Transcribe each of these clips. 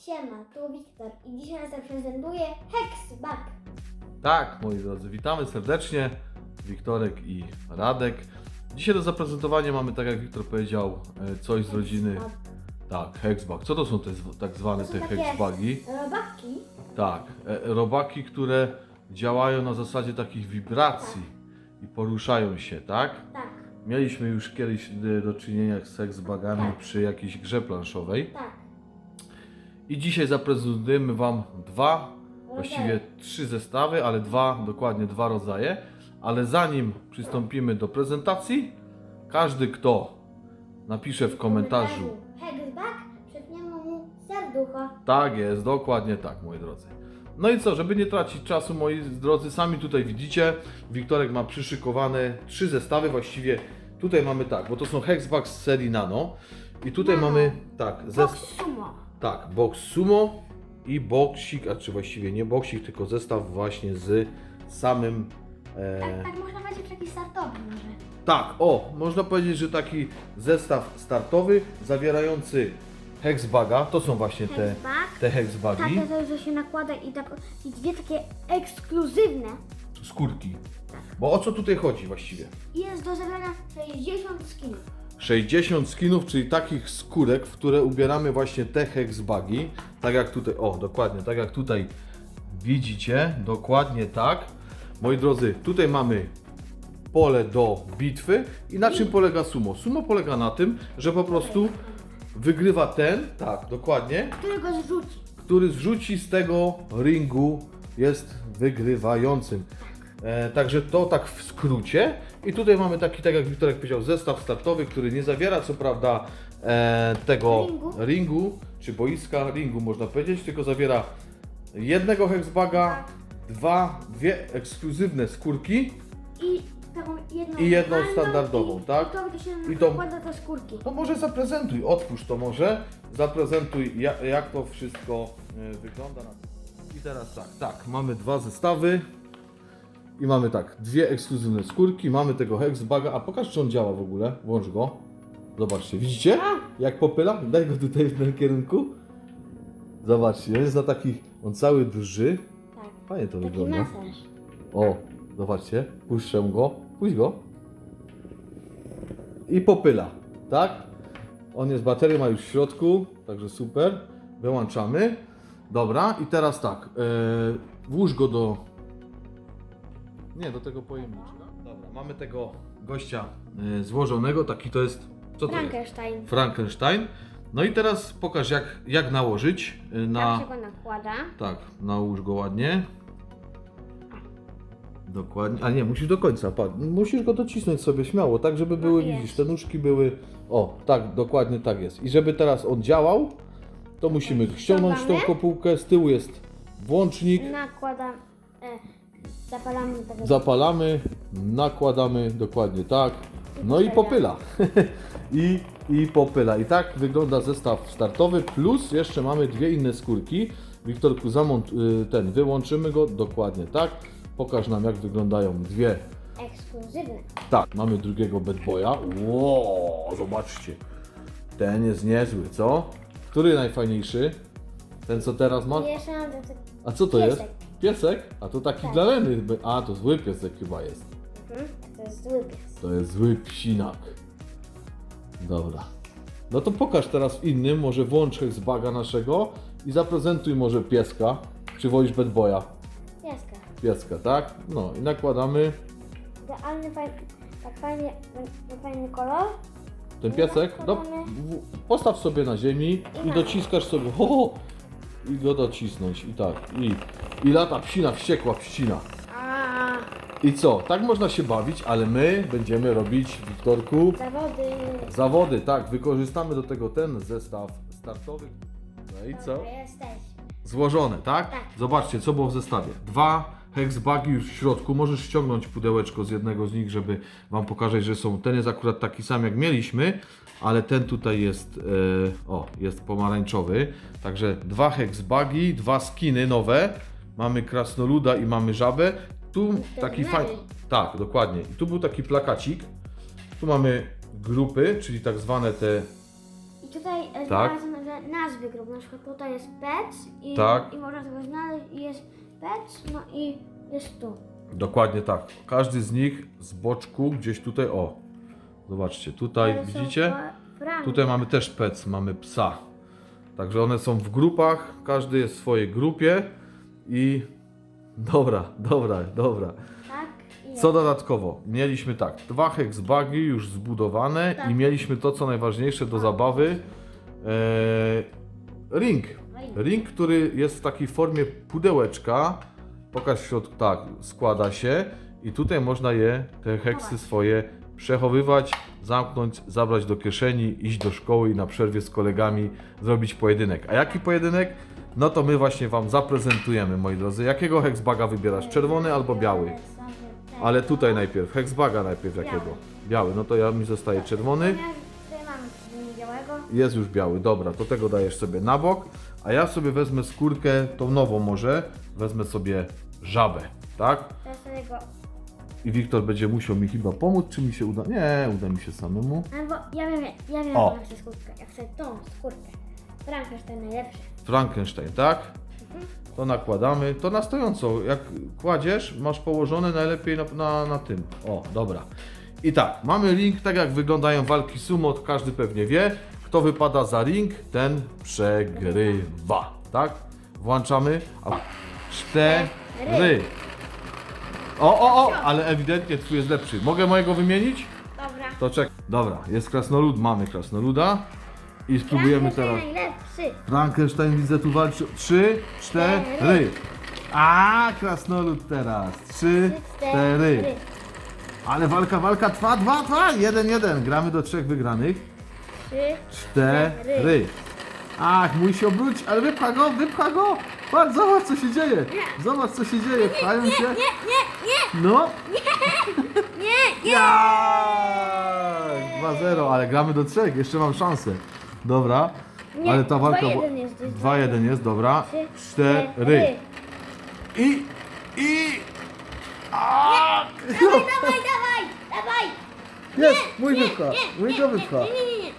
Siema, tu Wiktor i dzisiaj nas zaprezentuję Hexbug. Tak, moi drodzy, witamy serdecznie. Wiktorek i Radek. Dzisiaj do zaprezentowania mamy, tak jak Wiktor powiedział, e, coś z rodziny. Tak, hexbug. Co to są te tak zwane te hexbugi? Robaki. Tak, e, robaki, które działają na zasadzie takich wibracji i poruszają się, tak? Tak, Mieliśmy już kiedyś e, do czynienia z hexbugami Tak. przy jakiejś grze planszowej. tak. I dzisiaj zaprezentujemy Wam dwa, właściwie trzy zestawy, ale dwa, dokładnie dwa rodzaje. Ale zanim przystąpimy do prezentacji, każdy kto napisze w komentarzu Hexbug, przypniemy mu serducho. tak jest, dokładnie tak, moi drodzy. No i co, żeby nie tracić czasu, moi drodzy, sami tutaj widzicie, Wiktorek ma przyszykowane trzy zestawy, właściwie tutaj mamy tak, bo to są Hexbug z serii Nano i tutaj Nano. mamy tak, Box zestaw, sumo. Tak, box sumo i boksik, a czy właściwie nie boksik, tylko zestaw właśnie z samym e, Tak, tak można powiedzieć taki startowy może. tak, o, można powiedzieć, że taki zestaw startowy zawierający hexbaga, to są właśnie te, Hexbug. te hexbagi, to, że się nakłada i, tak, i dwie takie ekskluzywne. skórki. Bo o co tutaj chodzi właściwie? Jest do zebrania 60 skinów. 60 skinów, czyli takich skórek, w które ubieramy właśnie te hexbagi, tak jak tutaj, o, dokładnie, tak jak tutaj widzicie, dokładnie tak. Moi drodzy, tutaj mamy pole do bitwy i na czym polega sumo? Sumo polega na tym, że po prostu wygrywa ten, tak, dokładnie, Który go zrzuci. który zrzuci z tego ringu jest wygrywającym. E, także to tak w skrócie. I tutaj mamy taki, tak jak Wiktorek powiedział, zestaw startowy, który nie zawiera co prawda e, tego Ringu. ringu, czy boiska ringu można powiedzieć, tylko zawiera jednego hexbaga, dwa, dwie ekskluzywne skórki. I taką jedną I jedną standardową, i, tak? I to się I te skórki. To może zaprezentuj, otwórz to może, zaprezentuj jak, jak to wszystko e, wygląda. I teraz tak, tak, mamy dwa zestawy i mamy tak, dwie ekskluzywne skórki, mamy tego hexbaga, a pokaż czy on działa w ogóle, włącz go. Zobaczcie, widzicie jak popyla? Daj go tutaj w tym kierunku. Zobaczcie, on jest na takich, on cały drży, Tak. fajnie to Taki wygląda. masaż. O, zobaczcie, puszczę go, puść go. I popyla, tak? On jest, baterię ma już w środku, także super. Wyłączamy. Dobra, i teraz tak, e, włóż go do... Nie, do tego pojemniczka. Dobra, mamy tego gościa e, złożonego, taki to jest... Co to jest? Frankenstein. Frankenstein. No i teraz pokaż jak, jak nałożyć e, na... Tak się go nakłada. Tak, nałóż go ładnie. Dokładnie. A nie, musisz do końca. Patrz. Musisz go docisnąć sobie śmiało, tak żeby były, jest. widzisz, te nóżki były. O, tak, dokładnie tak jest. I żeby teraz on działał, to musimy ściągnąć tą Ściągamy. kopułkę. Z tyłu jest włącznik. Nakładam, e, zapalamy tego. Zapalamy, nakładamy dokładnie tak. No i popyla. I, I popyla. I tak wygląda zestaw startowy. Plus jeszcze mamy dwie inne skórki. Wiktorku, zamont y, ten, wyłączymy go dokładnie tak. Pokaż nam jak wyglądają dwie. Ekskluzywne. Tak, mamy drugiego bad boya. Wow, zobaczcie. Ten jest niezły, co? Który najfajniejszy? Ten co teraz ma? Jeszcze mam do tego. A co to jest? Piesek? A to taki Tak. dla Leny. A, to zły piesek chyba jest. Mhm. To jest zły pies. To jest zły psinak. Dobra. No to pokaż teraz innym, może włącz Hexbaga naszego i zaprezentuj może pieska. Czy wolisz bad boya? Pieska. Pieska, tak? No i nakładamy Idealny, fajny, tak fajnie, fajny kolor. ten piesek. Nakładamy. w, postaw sobie na ziemi i dociskasz sobie. Ho, ho, I go docisnąć. I tak. I, I lata psina, wściekła pścina. A I co? Tak można się bawić, ale my będziemy robić, Wiktorku, zawody. Zawody, tak, wykorzystamy do tego ten zestaw startowy. No i co? Jesteśmy. Złożone, tak? Tak. Zobaczcie, co było w zestawie. Dwa hexbagi już w środku. Możesz ściągnąć pudełeczko z jednego z nich, żeby Wam pokazać, że są. Ten jest akurat taki sam jak mieliśmy, ale ten tutaj jest, e, o, jest pomarańczowy. Także dwa hexbagi, dwa skiny nowe. Mamy krasnoluda i mamy żabę. Tu taki fajny. Tak, dokładnie. I tu był taki plakacik. Tu mamy grupy, czyli tak zwane te I tutaj e, Tak. znalazłem, nazwy grup. Na przykład tutaj jest PEC i, Tak. i można tego znaleźć i jest PEC, no i jest tu. Dokładnie tak. Każdy z nich z boczku gdzieś tutaj, o. Zobaczcie, tutaj Ale są widzicie? Tutaj mamy też pec, mamy psa. Także one są w grupach, każdy jest w swojej grupie i dobra, dobra, dobra. Tak i Co dodatkowo? Mieliśmy tak, dwa hexbagi już zbudowane Tak. i mieliśmy to, co najważniejsze do zabawy, e, ring. Ring, który jest w takiej formie pudełeczka. Pokaż w środku, tak, składa się i tutaj można je, te heksy swoje, przechowywać, zamknąć, zabrać do kieszeni, iść do szkoły i na przerwie z kolegami zrobić pojedynek. A jaki pojedynek? No to my właśnie Wam zaprezentujemy, moi drodzy. Jakiego hexbaga wybierasz? Czerwony albo biały? Ale tutaj najpierw, hexbaga najpierw jakiego? Biały, no to ja mi zostaje czerwony. Białego. Jest już biały, dobra, to tego dajesz sobie na bok, a ja sobie wezmę skórkę, tą nową może, wezmę sobie żabę, tak? Teraz. I Wiktor będzie musiał mi chyba pomóc, czy mi się uda? Nie, uda mi się samemu. Albo ja wiem, ja wiem, O. jaką chcę skórkę. Ja chcę tą skórkę. Frankenstein najlepszy. Frankenstein, tak? To nakładamy, to na stojąco, jak kładziesz, masz położone najlepiej na, na, na tym. O, dobra. I tak, mamy ring, tak jak wyglądają walki sumo, to każdy pewnie wie. Kto wypada za ring, ten przegrywa, tak? Włączamy, a cztery. O, o, o, ale ewidentnie twój jest lepszy. Mogę mojego wymienić? Dobra. To czek. Dobra, jest krasnolud, mamy krasnoluda. I spróbujemy teraz. Najlepszy. Frankenstein widzę tu walczy. Trzy, cztery. A, krasnolud teraz. Trzy, cztery. Ale walka, walka trwa, dwa, dwa. Jeden, jeden. Gramy do trzech wygranych. Trzy. Cztery. Ach, mój się obrócić, ale wypcha go, wypcha go. Patrz, zobacz co się dzieje. Zobacz co się dzieje. Pchają się. Nie, nie, nie. No. Nie, nie. Jak? 2-0, ale gramy do trzech, jeszcze mam szansę. Dobra. Nie, ale ta walka. 2-1 jest, to jest 2-1 jest, dobra. Trzy, Cztery. I. I. A! Dawaj, dawaj, dawaj, dawaj. Jest! Mój Nie, wypcha! nie, Mój nie, nie, wypcha! Nie, nie, nie, nie.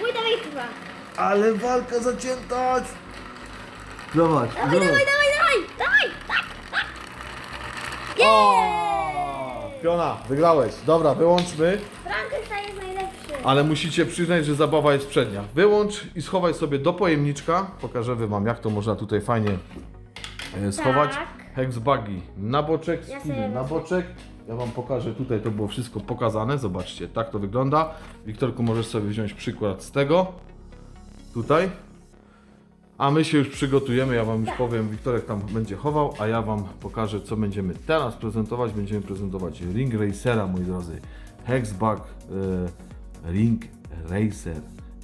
Mój dawaj chyba. Ale walka zacięta! Dawaj, dawaj, dawaj, dawaj, dawaj, tak, tak. O! Piona, wygrałeś. Dobra, wyłączmy. Frankenstein jest najlepszy. Ale musicie przyznać, że zabawa jest przednia. Wyłącz i schowaj sobie do pojemniczka. Pokażę wam, jak to można tutaj fajnie e, schować. Tak. Hexbagi na boczek, Ja skiny sobie na wezmę. boczek. Ja wam pokażę, tutaj to było wszystko pokazane. Zobaczcie, tak to wygląda. Wiktorku, możesz sobie wziąć przykład z tego. Tutaj. A my się już przygotujemy, ja wam już powiem, Wiktorek tam będzie chował, a ja wam pokażę, co będziemy teraz prezentować. Będziemy prezentować Ring Racera, moi drodzy. Hexbug e, Ring Racer.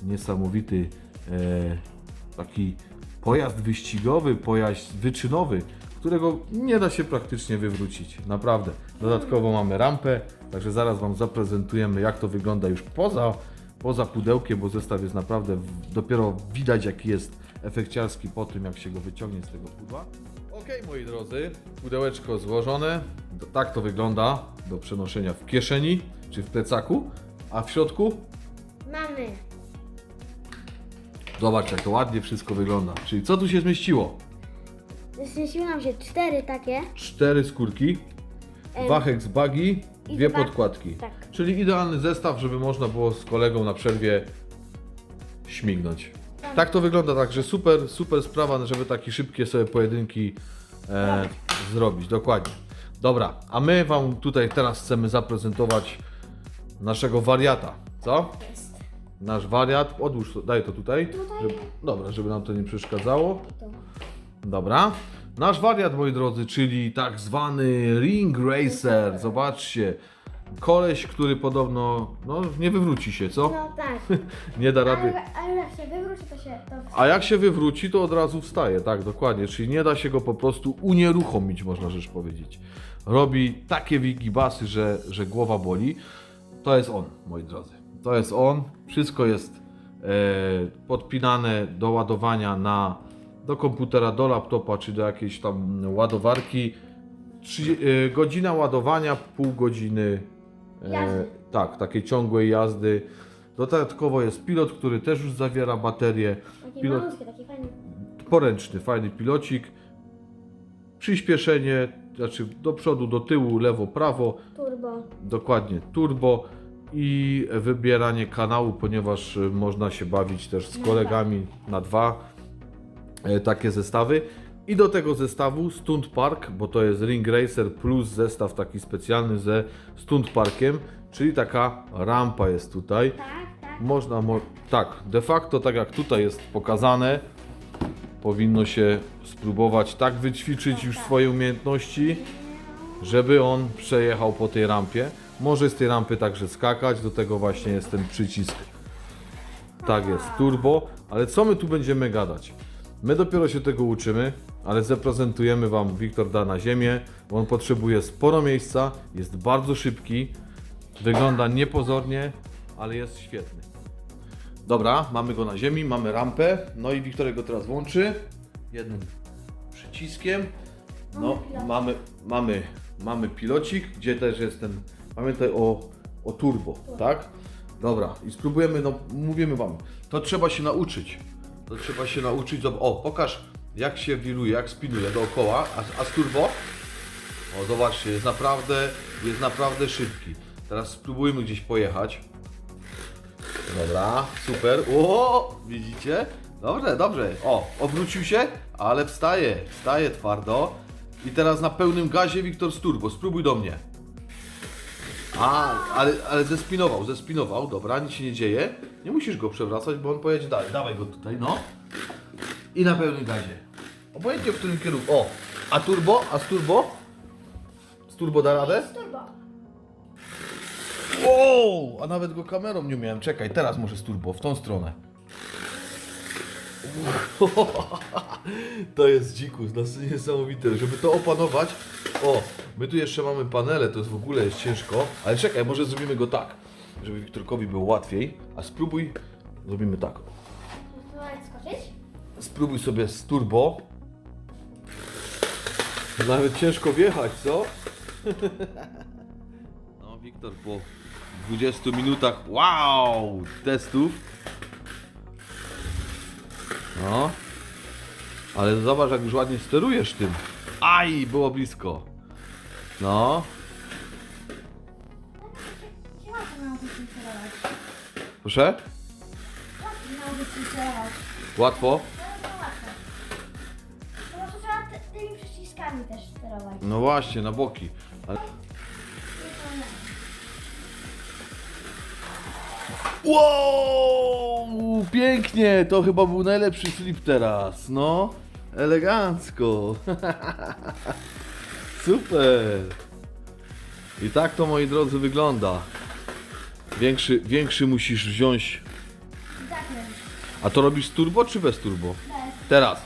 Niesamowity e, taki pojazd wyścigowy, pojazd wyczynowy, którego nie da się praktycznie wywrócić. Naprawdę. Dodatkowo mamy rampę, także zaraz wam zaprezentujemy, jak to wygląda już poza, poza pudełkiem, bo zestaw jest naprawdę dopiero widać, jaki jest efekciarski po tym, jak się go wyciągnie z tego pudła. Ok, moi drodzy, pudełeczko złożone. Tak to wygląda do przenoszenia w kieszeni czy w plecaku, a w środku Mamy. Zobacz, jak to ładnie wszystko wygląda. Czyli co tu się zmieściło? Zmieściły nam się cztery takie. Cztery skórki, Em, dwa hexbagi, i dwie dwa- podkładki. tak. Czyli idealny zestaw, żeby można było z kolegą na przerwie śmignąć. Tak. Tak to wygląda, także super, super sprawa, żeby takie szybkie sobie pojedynki e, zrobić. Dokładnie. Dobra, a my Wam tutaj teraz chcemy zaprezentować naszego wariata. Co? Jest. Nasz wariat, odłóż to, daj to tutaj. Tutaj. Żeby, dobra, żeby nam to nie przeszkadzało. I. Dobra. Nasz wariat, moi drodzy, czyli tak zwany Ring Racer. Zobaczcie. Koleś, który podobno no, nie wywróci się, co? No tak. Nie da rady. Ale, ale jak się wywróci, to się to A jak się wywróci, to od razu wstaje, tak, dokładnie. Czyli nie da się go po prostu unieruchomić, można rzecz powiedzieć. Robi takie wigibasy, że, że głowa boli. To jest on, moi drodzy. To jest on. Wszystko jest e, podpinane do ładowania na, do komputera, do laptopa, czy do jakiejś tam ładowarki. Trzy, e, godzina ładowania, pół godziny e, Jazdy. tak, takiej ciągłej jazdy. Dodatkowo jest pilot, który też już zawiera baterię. Taki Pilot- malutki, taki fajny. Poręczny, fajny pilocik. Przyspieszenie, znaczy do przodu, do tyłu, lewo, prawo. Turbo. Dokładnie turbo i wybieranie kanału, ponieważ y, można się bawić też z Na kolegami na dwa takie zestawy. I do tego zestawu Stunt Park, bo to jest Ring Racer plus zestaw taki specjalny ze Stunt Parkiem, czyli taka rampa jest tutaj. Tak, tak. Można, mo- tak, de facto tak jak tutaj jest pokazane, powinno się spróbować tak wyćwiczyć już swoje umiejętności, żeby on przejechał po tej rampie. Może z tej rampy także skakać, do tego właśnie jest ten przycisk. Tak jest, turbo. Ale co my tu będziemy gadać? My dopiero się tego uczymy, ale zaprezentujemy Wam Wiktor da na ziemię, on potrzebuje sporo miejsca, jest bardzo szybki, wygląda niepozornie, ale jest świetny. Dobra, mamy go na ziemi, mamy rampę, no i Wiktor go teraz włączy jednym przyciskiem. No, mamy, mamy, mamy pilocik, gdzie też jest ten, pamiętaj o, o turbo, tak? Dobra, i spróbujemy, no mówimy Wam, to trzeba się nauczyć. To trzeba się nauczyć, o pokaż jak się wiruje, jak spinuje dookoła, a, a z turbo, o zobaczcie, jest naprawdę, jest naprawdę szybki. Teraz spróbujmy gdzieś pojechać. Dobra, super. O, widzicie? Dobrze, dobrze. O, obrócił się, ale wstaje, wstaje twardo. I teraz na pełnym gazie Wiktor z turbo. Spróbuj do mnie. A, ale, ale zespinował, zespinował. Dobra, nic się nie dzieje. Nie musisz go przewracać, bo on pojedzie dalej. Dawaj go tutaj, no. I na pełnym gazie. Obojętnie w którym kierunku. O, a turbo? A z turbo? Z turbo da radę? Jest turbo. O, a nawet go kamerą nie umiałem. Czekaj, teraz może z turbo, w tą stronę. To jest dzikus, no niesamowite. Żeby to opanować, o, my tu jeszcze mamy panele, to jest w ogóle jest ciężko. Ale czekaj, może zrobimy go tak, żeby Wiktorkowi było łatwiej. A spróbuj, zrobimy tak. Skoczyć? Spróbuj sobie z turbo. Nawet ciężko wjechać, co? No, Wiktor po 20 minutach, wow, testów. No. Ale zobacz, jak już ładnie sterujesz tym. Aj, było blisko. No, proszę? Łatwo. Po prostu trzeba ty- tymi przyciskami też sterować. No właśnie, na boki. Ale... Wow, pięknie, to chyba był najlepszy flip teraz, no. Elegancko. Super. I tak to, moi drodzy, wygląda. Większy, większy musisz wziąć. Tak wiem. A to robisz z turbo czy bez turbo? Teraz.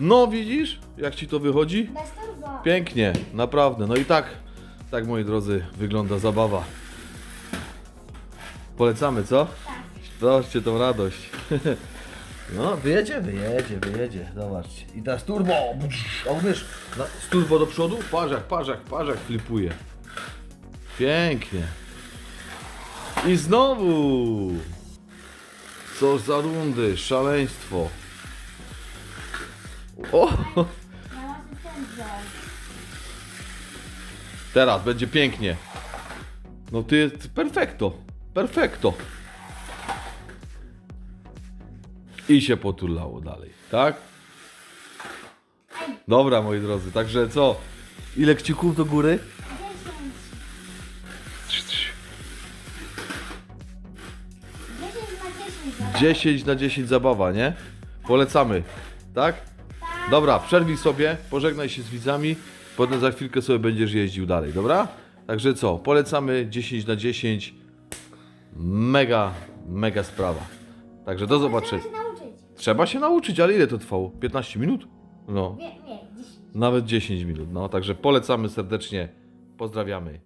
No widzisz, jak ci to wychodzi? Bez turbo. Pięknie, naprawdę. No i tak, tak moi drodzy, wygląda zabawa. Polecamy, co? Tak. Zobaczcie tą radość. No, wyjedzie, wyjedzie, wyjedzie. Zobaczcie. I teraz turbo. A umiesz na, z turbo do przodu? Parzak, parzak, parzak flipuje. Pięknie. I znowu. Co za rundy, szaleństwo. O! Teraz będzie pięknie. No ty jest perfekto. Perfekto. I się potulało dalej, tak? Dobra, moi drodzy, także co? Ile kciuków do góry? Dziesięć. Na dziesięć. zobacz. 10 na 10 zabawa, nie? Polecamy, tak? Tak. Dobra, przerwij sobie, pożegnaj się z widzami, potem za chwilkę sobie będziesz jeździł dalej, dobra? Także co, polecamy 10 na 10. Mega, mega sprawa. Także do zobaczenia. Trzeba się nauczyć. Ale ile to trwało? 15 minut? No, Nie, nie, dziesięć. nawet 10 minut. No, także polecamy serdecznie. Pozdrawiamy.